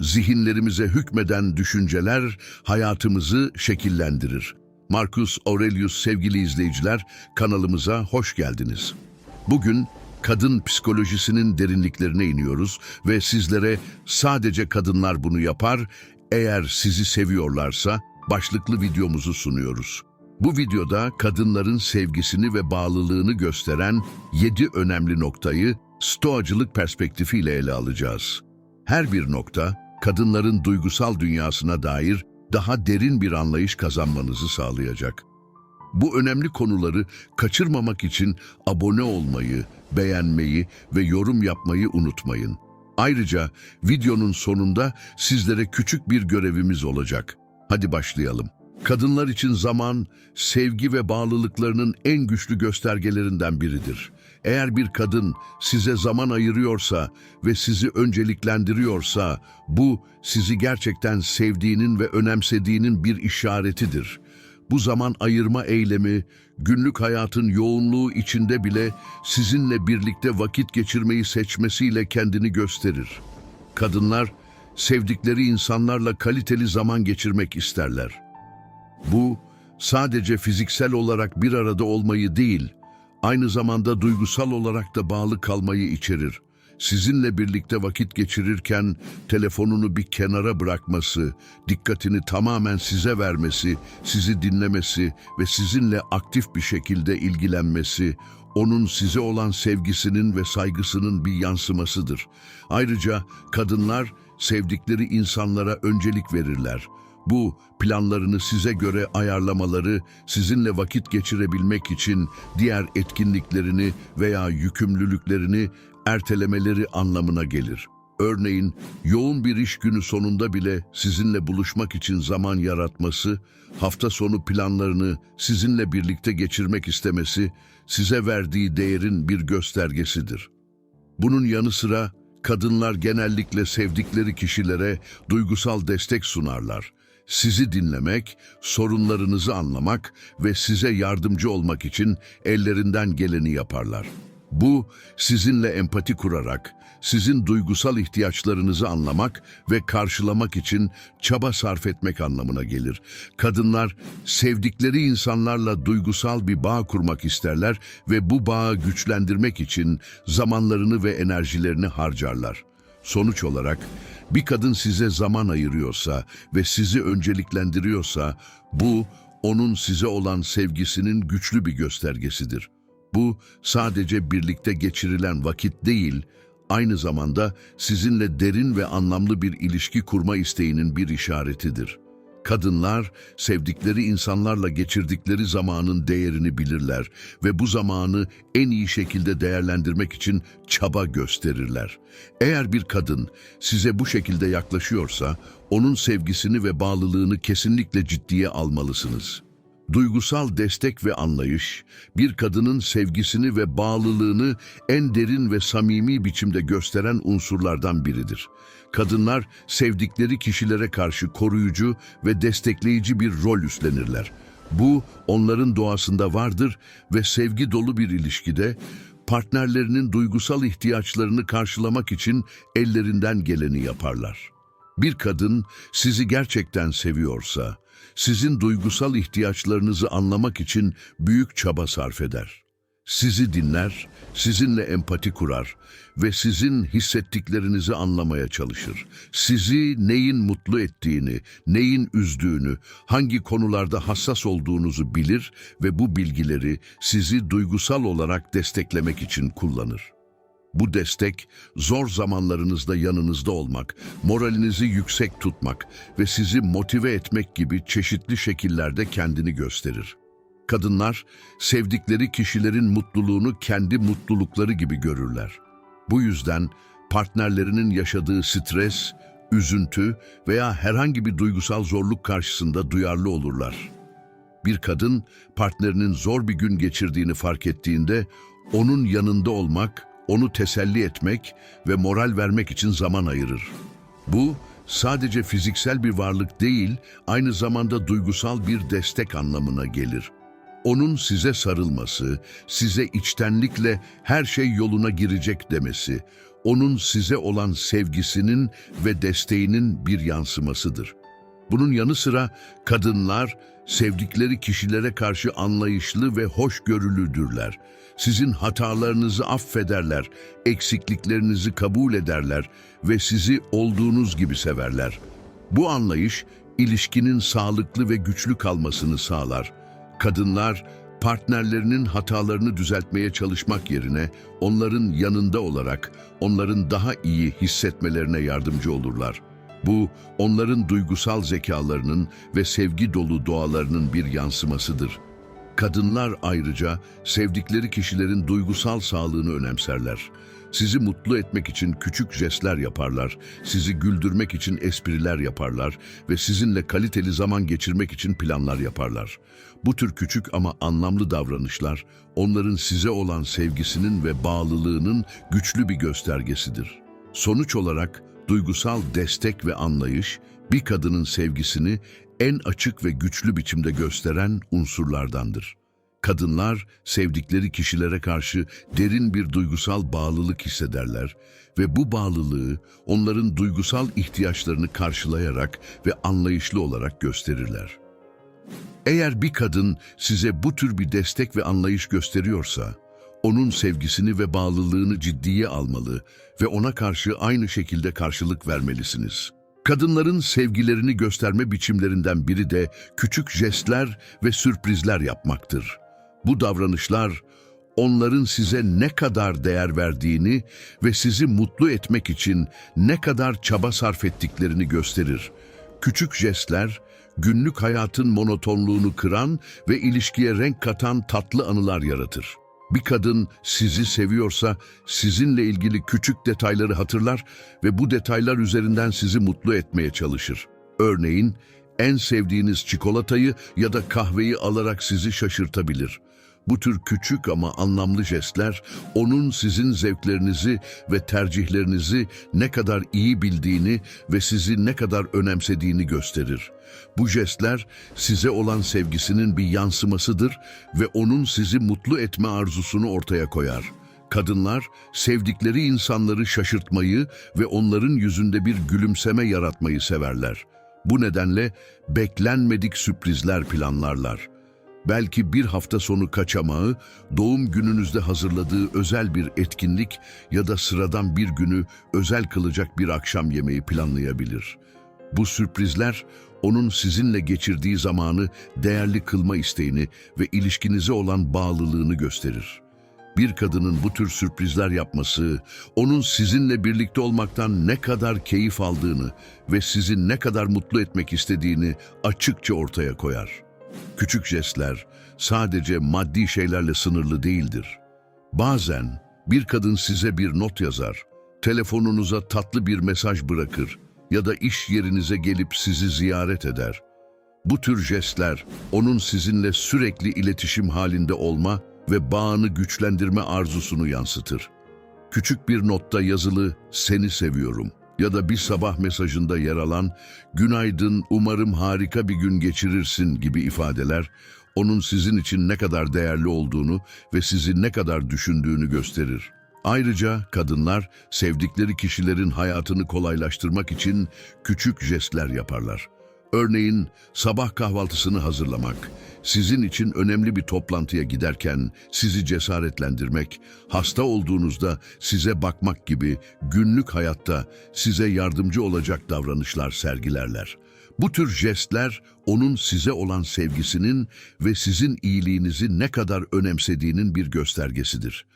Zihinlerimize hükmeden düşünceler hayatımızı şekillendirir. Marcus Aurelius sevgili izleyiciler, kanalımıza hoş geldiniz. Bugün kadın psikolojisinin derinliklerine iniyoruz ve sizlere sadece kadınlar bunu yapar, eğer sizi seviyorlarsa başlıklı videomuzu sunuyoruz. Bu videoda kadınların sevgisini ve bağlılığını gösteren 7 önemli noktayı stoacılık perspektifiyle ele alacağız. Her bir nokta, kadınların duygusal dünyasına dair daha derin bir anlayış kazanmanızı sağlayacak. Bu önemli konuları kaçırmamak için abone olmayı, beğenmeyi ve yorum yapmayı unutmayın. Ayrıca videonun sonunda sizlere küçük bir görevimiz olacak. Hadi başlayalım. Kadınlar için zaman, sevgi ve bağlılıklarının en güçlü göstergelerinden biridir. Eğer bir kadın size zaman ayırıyorsa ve sizi önceliklendiriyorsa, bu sizi gerçekten sevdiğinin ve önemsediğinin bir işaretidir. Bu zaman ayırma eylemi, günlük hayatın yoğunluğu içinde bile sizinle birlikte vakit geçirmeyi seçmesiyle kendini gösterir. Kadınlar, sevdikleri insanlarla kaliteli zaman geçirmek isterler. Bu, sadece fiziksel olarak bir arada olmayı değil, aynı zamanda duygusal olarak da bağlı kalmayı içerir. Sizinle birlikte vakit geçirirken telefonunu bir kenara bırakması, dikkatini tamamen size vermesi, sizi dinlemesi ve sizinle aktif bir şekilde ilgilenmesi, onun size olan sevgisinin ve saygısının bir yansımasıdır. Ayrıca kadınlar sevdikleri insanlara öncelik verirler. Bu planlarını size göre ayarlamaları, sizinle vakit geçirebilmek için diğer etkinliklerini veya yükümlülüklerini ertelemeleri anlamına gelir. Örneğin yoğun bir iş günü sonunda bile sizinle buluşmak için zaman yaratması, hafta sonu planlarını sizinle birlikte geçirmek istemesi, size verdiği değerin bir göstergesidir. Bunun yanı sıra kadınlar genellikle sevdikleri kişilere duygusal destek sunarlar. Sizi dinlemek, sorunlarınızı anlamak ve size yardımcı olmak için ellerinden geleni yaparlar. Bu, sizinle empati kurarak, sizin duygusal ihtiyaçlarınızı anlamak ve karşılamak için çaba sarf etmek anlamına gelir. Kadınlar, sevdikleri insanlarla duygusal bir bağ kurmak isterler ve bu bağı güçlendirmek için zamanlarını ve enerjilerini harcarlar. Sonuç olarak, bir kadın size zaman ayırıyorsa ve sizi önceliklendiriyorsa, bu, onun size olan sevgisinin güçlü bir göstergesidir. Bu sadece birlikte geçirilen vakit değil, aynı zamanda sizinle derin ve anlamlı bir ilişki kurma isteğinin bir işaretidir. Kadınlar, sevdikleri insanlarla geçirdikleri zamanın değerini bilirler ve bu zamanı en iyi şekilde değerlendirmek için çaba gösterirler. Eğer bir kadın size bu şekilde yaklaşıyorsa, onun sevgisini ve bağlılığını kesinlikle ciddiye almalısınız. Duygusal destek ve anlayış, bir kadının sevgisini ve bağlılığını en derin ve samimi biçimde gösteren unsurlardan biridir. Kadınlar sevdikleri kişilere karşı koruyucu ve destekleyici bir rol üstlenirler. Bu onların doğasında vardır ve sevgi dolu bir ilişkide partnerlerinin duygusal ihtiyaçlarını karşılamak için ellerinden geleni yaparlar. Bir kadın sizi gerçekten seviyorsa, sizin duygusal ihtiyaçlarınızı anlamak için büyük çaba sarf eder. Sizi dinler, sizinle empati kurar ve sizin hissettiklerinizi anlamaya çalışır. Sizi neyin mutlu ettiğini, neyin üzdüğünü, hangi konularda hassas olduğunuzu bilir ve bu bilgileri sizi duygusal olarak desteklemek için kullanır. Bu destek, zor zamanlarınızda yanınızda olmak, moralinizi yüksek tutmak ve sizi motive etmek gibi çeşitli şekillerde kendini gösterir. Kadınlar, sevdikleri kişilerin mutluluğunu kendi mutlulukları gibi görürler. Bu yüzden partnerlerinin yaşadığı stres, üzüntü veya herhangi bir duygusal zorluk karşısında duyarlı olurlar. Bir kadın partnerinin zor bir gün geçirdiğini fark ettiğinde onun yanında olmak, onu teselli etmek ve moral vermek için zaman ayırır. Bu sadece fiziksel bir varlık değil, aynı zamanda duygusal bir destek anlamına gelir. Onun size sarılması, size içtenlikle her şey yoluna girecek demesi, onun size olan sevgisinin ve desteğinin bir yansımasıdır. Bunun yanı sıra kadınlar sevdikleri kişilere karşı anlayışlı ve hoşgörülüdürler. Sizin hatalarınızı affederler, eksikliklerinizi kabul ederler ve sizi olduğunuz gibi severler. Bu anlayış ilişkinin sağlıklı ve güçlü kalmasını sağlar. Kadınlar partnerlerinin hatalarını düzeltmeye çalışmak yerine onların yanında olarak onların daha iyi hissetmelerine yardımcı olurlar. Bu onların duygusal zekalarının ve sevgi dolu doğalarının bir yansımasıdır. Kadınlar ayrıca sevdikleri kişilerin duygusal sağlığını önemserler. Sizi mutlu etmek için küçük jestler yaparlar, sizi güldürmek için espriler yaparlar ve sizinle kaliteli zaman geçirmek için planlar yaparlar. Bu tür küçük ama anlamlı davranışlar, onların size olan sevgisinin ve bağlılığının güçlü bir göstergesidir. Sonuç olarak duygusal destek ve anlayış, bir kadının sevgisini en açık ve güçlü biçimde gösteren unsurlardandır. Kadınlar sevdikleri kişilere karşı derin bir duygusal bağlılık hissederler ve bu bağlılığı onların duygusal ihtiyaçlarını karşılayarak ve anlayışlı olarak gösterirler. Eğer bir kadın size bu tür bir destek ve anlayış gösteriyorsa, onun sevgisini ve bağlılığını ciddiye almalı ve ona karşı aynı şekilde karşılık vermelisiniz. Kadınların sevgilerini gösterme biçimlerinden biri de küçük jestler ve sürprizler yapmaktır. Bu davranışlar onların size ne kadar değer verdiğini ve sizi mutlu etmek için ne kadar çaba sarf ettiklerini gösterir. Küçük jestler günlük hayatın monotonluğunu kıran ve ilişkiye renk katan tatlı anılar yaratır. Bir kadın sizi seviyorsa sizinle ilgili küçük detayları hatırlar ve bu detaylar üzerinden sizi mutlu etmeye çalışır. Örneğin en sevdiğiniz çikolatayı ya da kahveyi alarak sizi şaşırtabilir. Bu tür küçük ama anlamlı jestler onun sizin zevklerinizi ve tercihlerinizi ne kadar iyi bildiğini ve sizi ne kadar önemsediğini gösterir. Bu jestler size olan sevgisinin bir yansımasıdır ve onun sizi mutlu etme arzusunu ortaya koyar. Kadınlar sevdikleri insanları şaşırtmayı ve onların yüzünde bir gülümseme yaratmayı severler. Bu nedenle beklenmedik sürprizler planlarlar. Belki bir hafta sonu kaçamağı, doğum gününüzde hazırladığı özel bir etkinlik ya da sıradan bir günü özel kılacak bir akşam yemeği planlayabilir. Bu sürprizler onun sizinle geçirdiği zamanı değerli kılma isteğini ve ilişkinize olan bağlılığını gösterir. Bir kadının bu tür sürprizler yapması, onun sizinle birlikte olmaktan ne kadar keyif aldığını ve sizi ne kadar mutlu etmek istediğini açıkça ortaya koyar. Küçük jestler sadece maddi şeylerle sınırlı değildir. Bazen bir kadın size bir not yazar, telefonunuza tatlı bir mesaj bırakır ya da iş yerinize gelip sizi ziyaret eder. Bu tür jestler onun sizinle sürekli iletişim halinde olma ve bağını güçlendirme arzusunu yansıtır. Küçük bir notta yazılı "Seni seviyorum" ya da bir sabah mesajında yer alan "Günaydın, umarım harika bir gün geçirirsin" gibi ifadeler onun sizin için ne kadar değerli olduğunu ve sizi ne kadar düşündüğünü gösterir. Ayrıca kadınlar sevdikleri kişilerin hayatını kolaylaştırmak için küçük jestler yaparlar. Örneğin sabah kahvaltısını hazırlamak, sizin için önemli bir toplantıya giderken sizi cesaretlendirmek, hasta olduğunuzda size bakmak gibi günlük hayatta size yardımcı olacak davranışlar sergilerler. Bu tür jestler onun size olan sevgisinin ve sizin iyiliğinizi ne kadar önemsediğinin bir göstergesidir.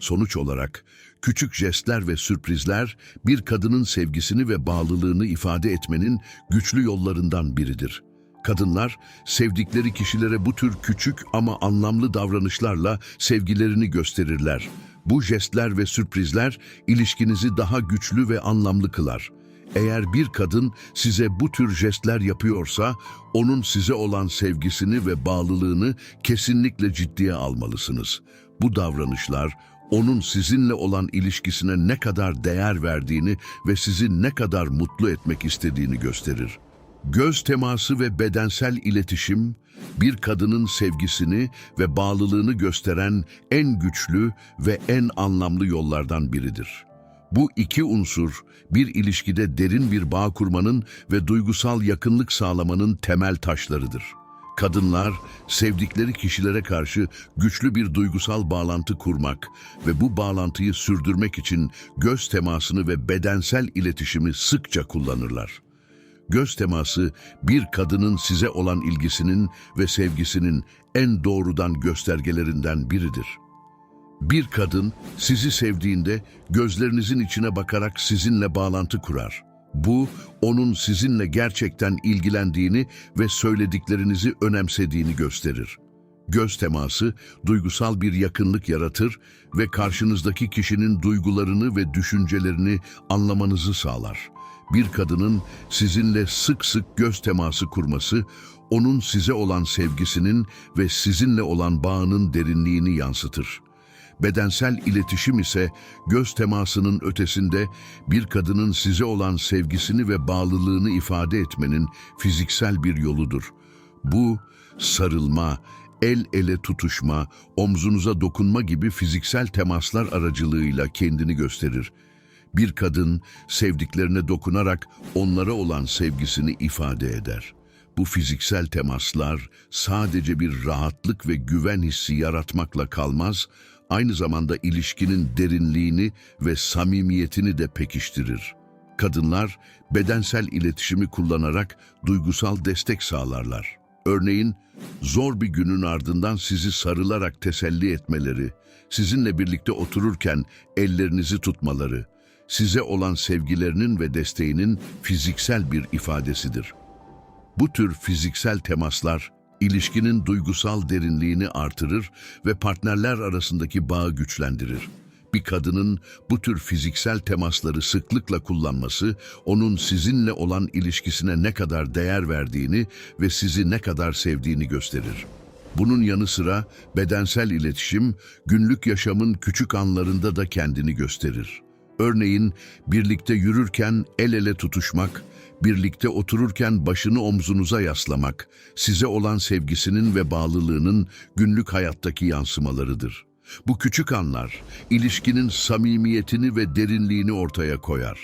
Sonuç olarak küçük jestler ve sürprizler bir kadının sevgisini ve bağlılığını ifade etmenin güçlü yollarından biridir. Kadınlar sevdikleri kişilere bu tür küçük ama anlamlı davranışlarla sevgilerini gösterirler. Bu jestler ve sürprizler ilişkinizi daha güçlü ve anlamlı kılar. Eğer bir kadın size bu tür jestler yapıyorsa, onun size olan sevgisini ve bağlılığını kesinlikle ciddiye almalısınız. Bu davranışlar, onun sizinle olan ilişkisine ne kadar değer verdiğini ve sizi ne kadar mutlu etmek istediğini gösterir. Göz teması ve bedensel iletişim, bir kadının sevgisini ve bağlılığını gösteren en güçlü ve en anlamlı yollardan biridir. Bu iki unsur bir ilişkide derin bir bağ kurmanın ve duygusal yakınlık sağlamanın temel taşlarıdır. Kadınlar sevdikleri kişilere karşı güçlü bir duygusal bağlantı kurmak ve bu bağlantıyı sürdürmek için göz temasını ve bedensel iletişimi sıkça kullanırlar. Göz teması bir kadının size olan ilgisinin ve sevgisinin en doğrudan göstergelerinden biridir. Bir kadın sizi sevdiğinde gözlerinizin içine bakarak sizinle bağlantı kurar. Bu, onun sizinle gerçekten ilgilendiğini ve söylediklerinizi önemsediğini gösterir. Göz teması duygusal bir yakınlık yaratır ve karşınızdaki kişinin duygularını ve düşüncelerini anlamanızı sağlar. Bir kadının sizinle sık sık göz teması kurması, onun size olan sevgisinin ve sizinle olan bağının derinliğini yansıtır. Bedensel iletişim ise göz temasının ötesinde bir kadının size olan sevgisini ve bağlılığını ifade etmenin fiziksel bir yoludur. Bu sarılma, el ele tutuşma, omzunuza dokunma gibi fiziksel temaslar aracılığıyla kendini gösterir. Bir kadın sevdiklerine dokunarak onlara olan sevgisini ifade eder. Bu fiziksel temaslar sadece bir rahatlık ve güven hissi yaratmakla kalmaz, aynı zamanda ilişkinin derinliğini ve samimiyetini de pekiştirir. Kadınlar bedensel iletişimi kullanarak duygusal destek sağlarlar. Örneğin zor bir günün ardından sizi sarılarak teselli etmeleri, sizinle birlikte otururken ellerinizi tutmaları, size olan sevgilerinin ve desteğinin fiziksel bir ifadesidir. Bu tür fiziksel temaslar ilişkinin duygusal derinliğini artırır ve partnerler arasındaki bağı güçlendirir. Bir kadının bu tür fiziksel temasları sıklıkla kullanması, onun sizinle olan ilişkisine ne kadar değer verdiğini ve sizi ne kadar sevdiğini gösterir. Bunun yanı sıra bedensel iletişim, günlük yaşamın küçük anlarında da kendini gösterir. Örneğin birlikte yürürken el ele tutuşmak, birlikte otururken başını omzunuza yaslamak, size olan sevgisinin ve bağlılığının günlük hayattaki yansımalarıdır. Bu küçük anlar, ilişkinin samimiyetini ve derinliğini ortaya koyar.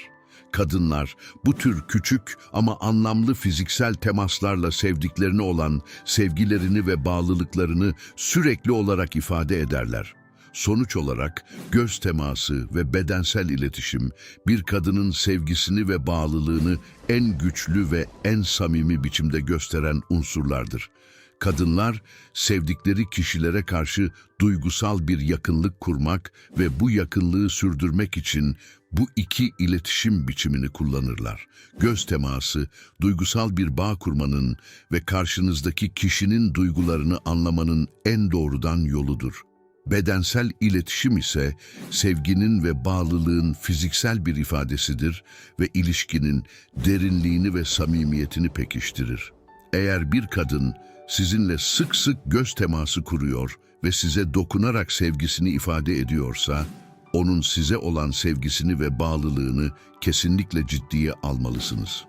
Kadınlar bu tür küçük ama anlamlı fiziksel temaslarla sevdiklerine olan sevgilerini ve bağlılıklarını sürekli olarak ifade ederler. Sonuç olarak göz teması ve bedensel iletişim bir kadının sevgisini ve bağlılığını en güçlü ve en samimi biçimde gösteren unsurlardır. Kadınlar sevdikleri kişilere karşı duygusal bir yakınlık kurmak ve bu yakınlığı sürdürmek için bu iki iletişim biçimini kullanırlar. Göz teması, duygusal bir bağ kurmanın ve karşınızdaki kişinin duygularını anlamanın en doğrudan yoludur. Bedensel iletişim ise sevginin ve bağlılığın fiziksel bir ifadesidir ve ilişkinin derinliğini ve samimiyetini pekiştirir. Eğer bir kadın sizinle sık sık göz teması kuruyor ve size dokunarak sevgisini ifade ediyorsa, onun size olan sevgisini ve bağlılığını kesinlikle ciddiye almalısınız.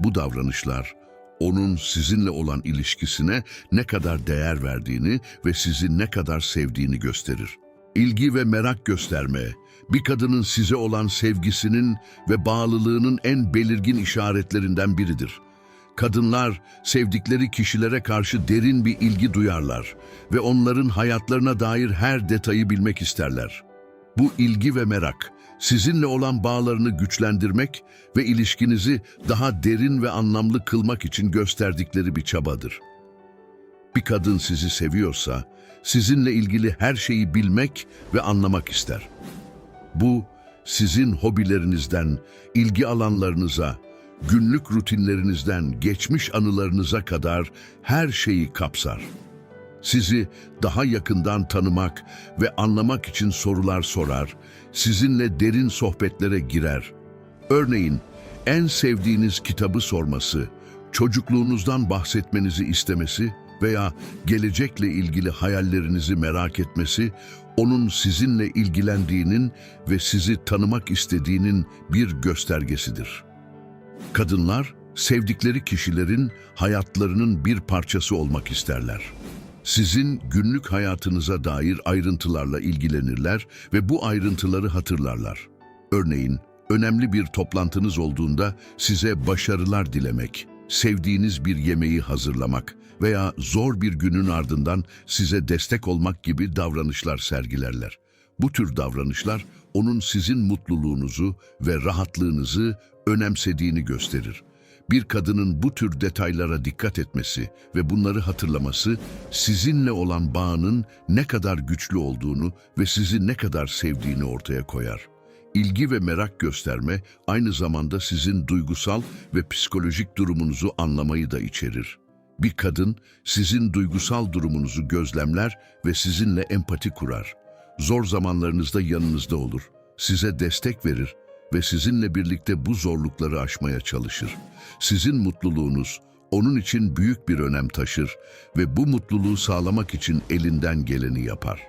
Bu davranışlar, onun sizinle olan ilişkisine ne kadar değer verdiğini ve sizi ne kadar sevdiğini gösterir. İlgi ve merak gösterme, bir kadının size olan sevgisinin ve bağlılığının en belirgin işaretlerinden biridir. Kadınlar sevdikleri kişilere karşı derin bir ilgi duyarlar ve onların hayatlarına dair her detayı bilmek isterler. Bu ilgi ve merak, sizinle olan bağlarını güçlendirmek ve ilişkinizi daha derin ve anlamlı kılmak için gösterdikleri bir çabadır. Bir kadın sizi seviyorsa, sizinle ilgili her şeyi bilmek ve anlamak ister. Bu, sizin hobilerinizden, ilgi alanlarınıza, günlük rutinlerinizden, geçmiş anılarınıza kadar her şeyi kapsar. Sizi daha yakından tanımak ve anlamak için sorular sorar, sizinle derin sohbetlere girer. Örneğin, en sevdiğiniz kitabı sorması, çocukluğunuzdan bahsetmenizi istemesi veya gelecekle ilgili hayallerinizi merak etmesi, onun sizinle ilgilendiğinin ve sizi tanımak istediğinin bir göstergesidir. Kadınlar, sevdikleri kişilerin hayatlarının bir parçası olmak isterler. Sizin günlük hayatınıza dair ayrıntılarla ilgilenirler ve bu ayrıntıları hatırlarlar. Örneğin, önemli bir toplantınız olduğunda size başarılar dilemek, sevdiğiniz bir yemeği hazırlamak veya zor bir günün ardından size destek olmak gibi davranışlar sergilerler. Bu tür davranışlar onun sizin mutluluğunuzu ve rahatlığınızı önemsediğini gösterir. Bir kadının bu tür detaylara dikkat etmesi ve bunları hatırlaması sizinle olan bağının ne kadar güçlü olduğunu ve sizi ne kadar sevdiğini ortaya koyar. İlgi ve merak gösterme aynı zamanda sizin duygusal ve psikolojik durumunuzu anlamayı da içerir. Bir kadın sizin duygusal durumunuzu gözlemler ve sizinle empati kurar. Zor zamanlarınızda yanınızda olur, size destek verir ve sizinle birlikte bu zorlukları aşmaya çalışır. Sizin mutluluğunuz onun için büyük bir önem taşır ve bu mutluluğu sağlamak için elinden geleni yapar.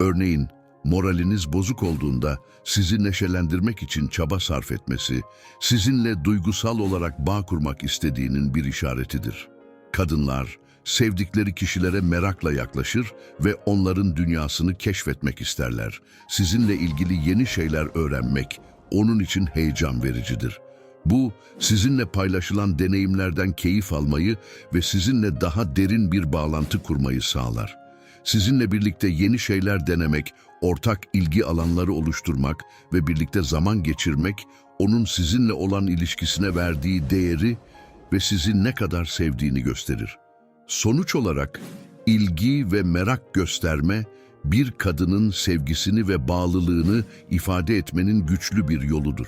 Örneğin, moraliniz bozuk olduğunda sizi neşelendirmek için çaba sarf etmesi, sizinle duygusal olarak bağ kurmak istediğinin bir işaretidir. Kadınlar, sevdikleri kişilere merakla yaklaşır ve onların dünyasını keşfetmek isterler. Sizinle ilgili yeni şeyler öğrenmek onun için heyecan vericidir. Bu, sizinle paylaşılan deneyimlerden keyif almayı ve sizinle daha derin bir bağlantı kurmayı sağlar. Sizinle birlikte yeni şeyler denemek, ortak ilgi alanları oluşturmak ve birlikte zaman geçirmek, onun sizinle olan ilişkisine verdiği değeri ve sizi ne kadar sevdiğini gösterir. Sonuç olarak ilgi ve merak gösterme, bir kadının sevgisini ve bağlılığını ifade etmenin güçlü bir yoludur.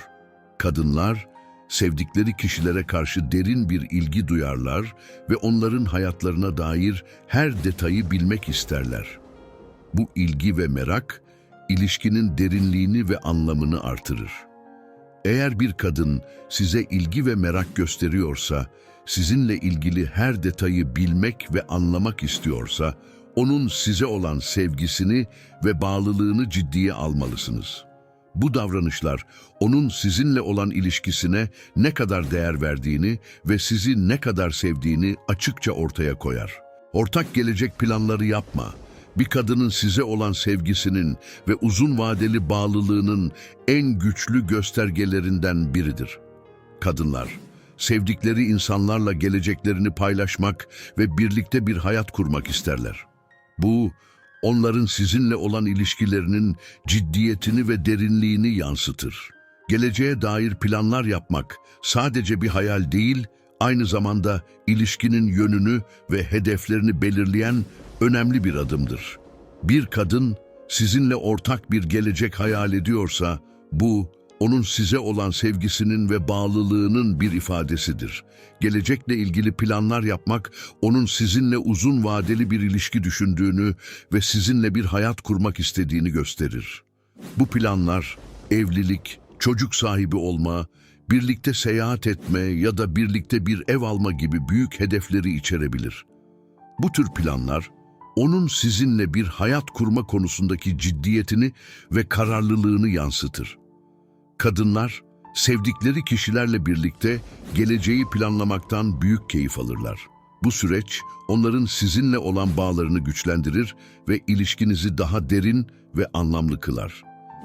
Kadınlar, sevdikleri kişilere karşı derin bir ilgi duyarlar ve onların hayatlarına dair her detayı bilmek isterler. Bu ilgi ve merak, ilişkinin derinliğini ve anlamını artırır. Eğer bir kadın size ilgi ve merak gösteriyorsa, sizinle ilgili her detayı bilmek ve anlamak istiyorsa, onun size olan sevgisini ve bağlılığını ciddiye almalısınız. Bu davranışlar onun sizinle olan ilişkisine ne kadar değer verdiğini ve sizi ne kadar sevdiğini açıkça ortaya koyar. Ortak gelecek planları yapma. Bir kadının size olan sevgisinin ve uzun vadeli bağlılığının en güçlü göstergelerinden biridir. Kadınlar, sevdikleri insanlarla geleceklerini paylaşmak ve birlikte bir hayat kurmak isterler. Bu, onların sizinle olan ilişkilerinin ciddiyetini ve derinliğini yansıtır. Geleceğe dair planlar yapmak sadece bir hayal değil, aynı zamanda ilişkinin yönünü ve hedeflerini belirleyen önemli bir adımdır. Bir kadın sizinle ortak bir gelecek hayal ediyorsa, bu onun size olan sevgisinin ve bağlılığının bir ifadesidir. Gelecekle ilgili planlar yapmak, onun sizinle uzun vadeli bir ilişki düşündüğünü ve sizinle bir hayat kurmak istediğini gösterir. Bu planlar, evlilik, çocuk sahibi olma, birlikte seyahat etme ya da birlikte bir ev alma gibi büyük hedefleri içerebilir. Bu tür planlar, onun sizinle bir hayat kurma konusundaki ciddiyetini ve kararlılığını yansıtır. Kadınlar, sevdikleri kişilerle birlikte geleceği planlamaktan büyük keyif alırlar. Bu süreç, onların sizinle olan bağlarını güçlendirir ve ilişkinizi daha derin ve anlamlı kılar.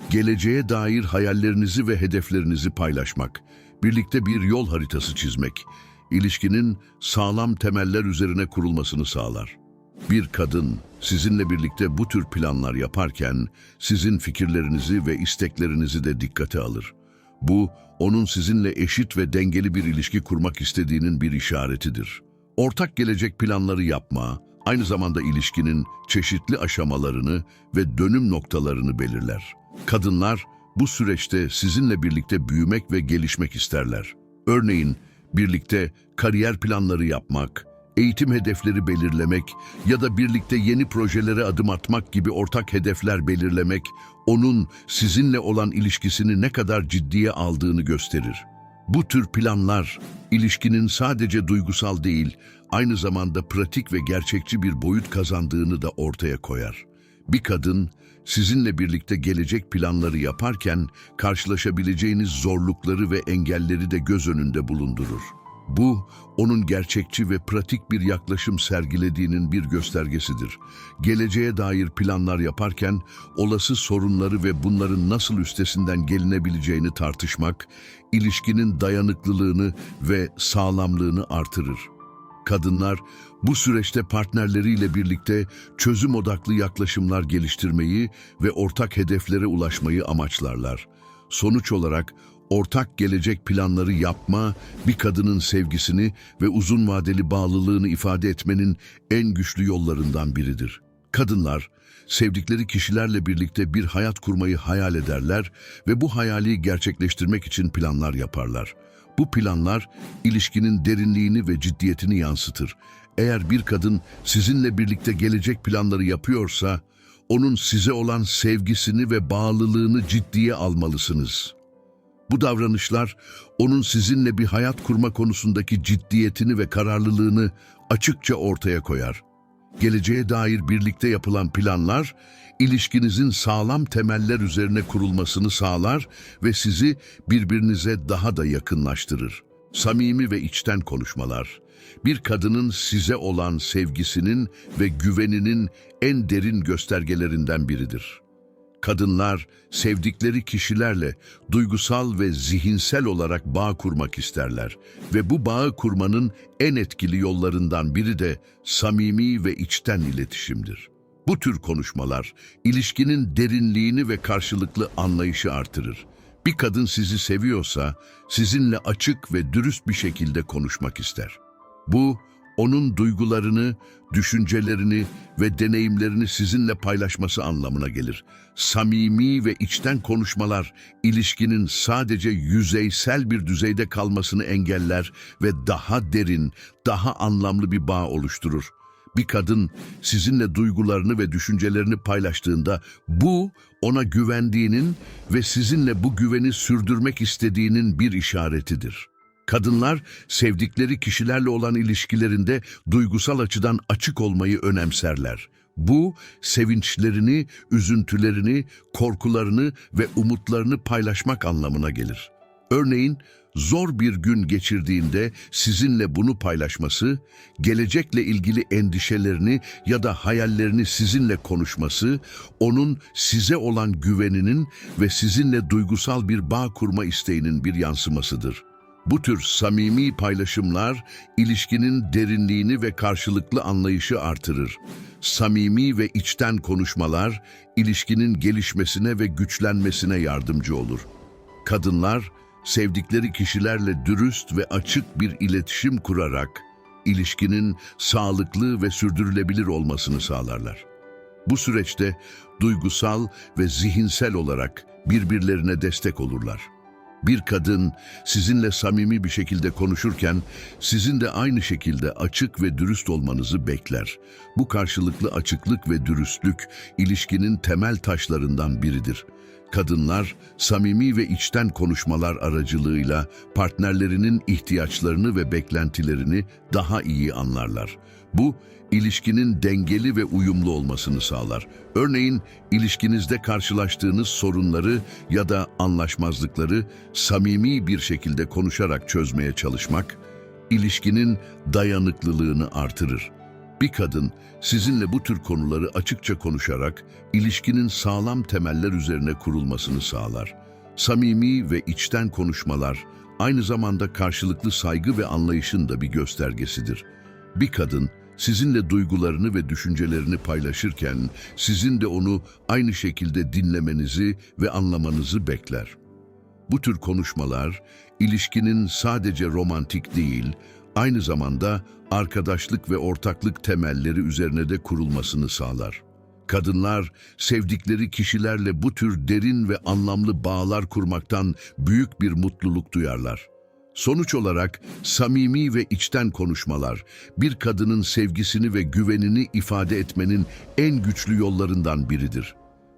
Geleceğe dair hayallerinizi ve hedeflerinizi paylaşmak, birlikte bir yol haritası çizmek, ilişkinin sağlam temeller üzerine kurulmasını sağlar. Bir kadın sizinle birlikte bu tür planlar yaparken sizin fikirlerinizi ve isteklerinizi de dikkate alır. Bu, onun sizinle eşit ve dengeli bir ilişki kurmak istediğinin bir işaretidir. Ortak gelecek planları yapma, aynı zamanda ilişkinin çeşitli aşamalarını ve dönüm noktalarını belirler. Kadınlar bu süreçte sizinle birlikte büyümek ve gelişmek isterler. Örneğin birlikte kariyer planları yapmak, eğitim hedefleri belirlemek ya da birlikte yeni projelere adım atmak gibi ortak hedefler belirlemek, onun sizinle olan ilişkisini ne kadar ciddiye aldığını gösterir. Bu tür planlar, ilişkinin sadece duygusal değil, aynı zamanda pratik ve gerçekçi bir boyut kazandığını da ortaya koyar. Bir kadın, sizinle birlikte gelecek planları yaparken karşılaşabileceğiniz zorlukları ve engelleri de göz önünde bulundurur. Bu, onun gerçekçi ve pratik bir yaklaşım sergilediğinin bir göstergesidir. Geleceğe dair planlar yaparken olası sorunları ve bunların nasıl üstesinden gelinebileceğini tartışmak, ilişkinin dayanıklılığını ve sağlamlığını artırır. Kadınlar bu süreçte partnerleriyle birlikte çözüm odaklı yaklaşımlar geliştirmeyi ve ortak hedeflere ulaşmayı amaçlarlar. Sonuç olarak ortak gelecek planları yapma, bir kadının sevgisini ve uzun vadeli bağlılığını ifade etmenin en güçlü yollarından biridir. Kadınlar, sevdikleri kişilerle birlikte bir hayat kurmayı hayal ederler ve bu hayali gerçekleştirmek için planlar yaparlar. Bu planlar ilişkinin derinliğini ve ciddiyetini yansıtır. Eğer bir kadın sizinle birlikte gelecek planları yapıyorsa, onun size olan sevgisini ve bağlılığını ciddiye almalısınız. Bu davranışlar onun sizinle bir hayat kurma konusundaki ciddiyetini ve kararlılığını açıkça ortaya koyar. Geleceğe dair birlikte yapılan planlar, ilişkinizin sağlam temeller üzerine kurulmasını sağlar ve sizi birbirinize daha da yakınlaştırır. Samimi ve içten konuşmalar, bir kadının size olan sevgisinin ve güveninin en derin göstergelerinden biridir. Kadınlar sevdikleri kişilerle duygusal ve zihinsel olarak bağ kurmak isterler ve bu bağı kurmanın en etkili yollarından biri de samimi ve içten iletişimdir. Bu tür konuşmalar ilişkinin derinliğini ve karşılıklı anlayışı artırır. Bir kadın sizi seviyorsa sizinle açık ve dürüst bir şekilde konuşmak ister. Bu, onun duygularını, düşüncelerini ve deneyimlerini sizinle paylaşması anlamına gelir. Samimi ve içten konuşmalar, ilişkinin sadece yüzeysel bir düzeyde kalmasını engeller ve daha derin, daha anlamlı bir bağ oluşturur. Bir kadın sizinle duygularını ve düşüncelerini paylaştığında bu ona güvendiğinin ve sizinle bu güveni sürdürmek istediğinin bir işaretidir. Kadınlar sevdikleri kişilerle olan ilişkilerinde duygusal açıdan açık olmayı önemserler. Bu sevinçlerini, üzüntülerini, korkularını ve umutlarını paylaşmak anlamına gelir. Örneğin zor bir gün geçirdiğinde sizinle bunu paylaşması, gelecekle ilgili endişelerini ya da hayallerini sizinle konuşması, onun size olan güveninin ve sizinle duygusal bir bağ kurma isteğinin bir yansımasıdır. Bu tür samimi paylaşımlar ilişkinin derinliğini ve karşılıklı anlayışı artırır. Samimi ve içten konuşmalar ilişkinin gelişmesine ve güçlenmesine yardımcı olur. Kadınlar sevdikleri kişilerle dürüst ve açık bir iletişim kurarak ilişkinin sağlıklı ve sürdürülebilir olmasını sağlarlar. Bu süreçte duygusal ve zihinsel olarak birbirlerine destek olurlar. Bir kadın sizinle samimi bir şekilde konuşurken sizin de aynı şekilde açık ve dürüst olmanızı bekler. Bu karşılıklı açıklık ve dürüstlük ilişkinin temel taşlarından biridir. Kadınlar samimi ve içten konuşmalar aracılığıyla partnerlerinin ihtiyaçlarını ve beklentilerini daha iyi anlarlar. Bu ilişkinin dengeli ve uyumlu olmasını sağlar. Örneğin ilişkinizde karşılaştığınız sorunları ya da anlaşmazlıkları samimi bir şekilde konuşarak çözmeye çalışmak, ilişkinin dayanıklılığını artırır. Bir kadın sizinle bu tür konuları açıkça konuşarak ilişkinin sağlam temeller üzerine kurulmasını sağlar. Samimi ve içten konuşmalar aynı zamanda karşılıklı saygı ve anlayışın da bir göstergesidir. Bir kadın sizinle duygularını ve düşüncelerini paylaşırken sizin de onu aynı şekilde dinlemenizi ve anlamanızı bekler. Bu tür konuşmalar ilişkinin sadece romantik değil, aynı zamanda arkadaşlık ve ortaklık temelleri üzerine de kurulmasını sağlar. Kadınlar sevdikleri kişilerle bu tür derin ve anlamlı bağlar kurmaktan büyük bir mutluluk duyarlar. Sonuç olarak samimi ve içten konuşmalar bir kadının sevgisini ve güvenini ifade etmenin en güçlü yollarından biridir.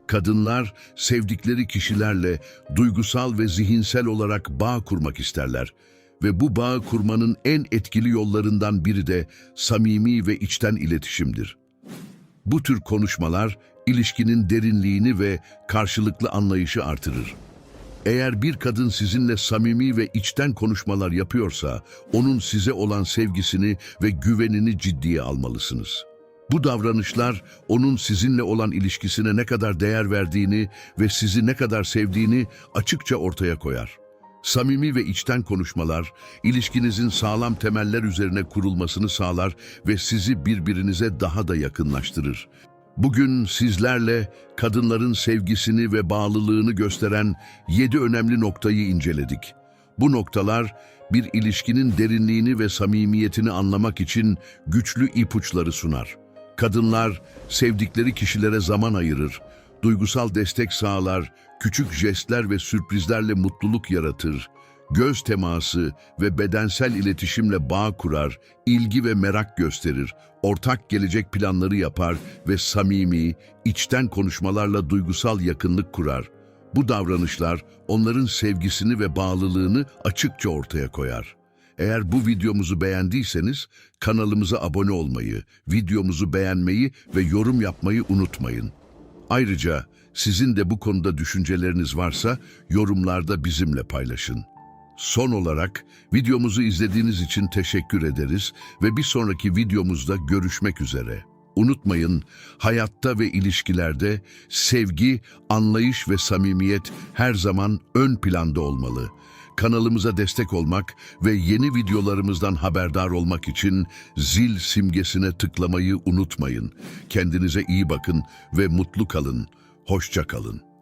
Kadınlar sevdikleri kişilerle duygusal ve zihinsel olarak bağ kurmak isterler ve bu bağı kurmanın en etkili yollarından biri de samimi ve içten iletişimdir. Bu tür konuşmalar ilişkinin derinliğini ve karşılıklı anlayışı artırır. Eğer bir kadın sizinle samimi ve içten konuşmalar yapıyorsa, onun size olan sevgisini ve güvenini ciddiye almalısınız. Bu davranışlar onun sizinle olan ilişkisine ne kadar değer verdiğini ve sizi ne kadar sevdiğini açıkça ortaya koyar. Samimi ve içten konuşmalar, ilişkinizin sağlam temeller üzerine kurulmasını sağlar ve sizi birbirinize daha da yakınlaştırır. Bugün sizlerle kadınların sevgisini ve bağlılığını gösteren yedi önemli noktayı inceledik. Bu noktalar bir ilişkinin derinliğini ve samimiyetini anlamak için güçlü ipuçları sunar. Kadınlar sevdikleri kişilere zaman ayırır, duygusal destek sağlar, küçük jestler ve sürprizlerle mutluluk yaratır. Göz teması ve bedensel iletişimle bağ kurar, ilgi ve merak gösterir, ortak gelecek planları yapar ve samimi, içten konuşmalarla duygusal yakınlık kurar. Bu davranışlar onların sevgisini ve bağlılığını açıkça ortaya koyar. Eğer bu videomuzu beğendiyseniz kanalımıza abone olmayı, videomuzu beğenmeyi ve yorum yapmayı unutmayın. Ayrıca sizin de bu konuda düşünceleriniz varsa yorumlarda bizimle paylaşın. Son olarak videomuzu izlediğiniz için teşekkür ederiz ve bir sonraki videomuzda görüşmek üzere. Unutmayın, hayatta ve ilişkilerde sevgi, anlayış ve samimiyet her zaman ön planda olmalı. Kanalımıza destek olmak ve yeni videolarımızdan haberdar olmak için zil simgesine tıklamayı unutmayın. Kendinize iyi bakın ve mutlu kalın. Hoşça kalın.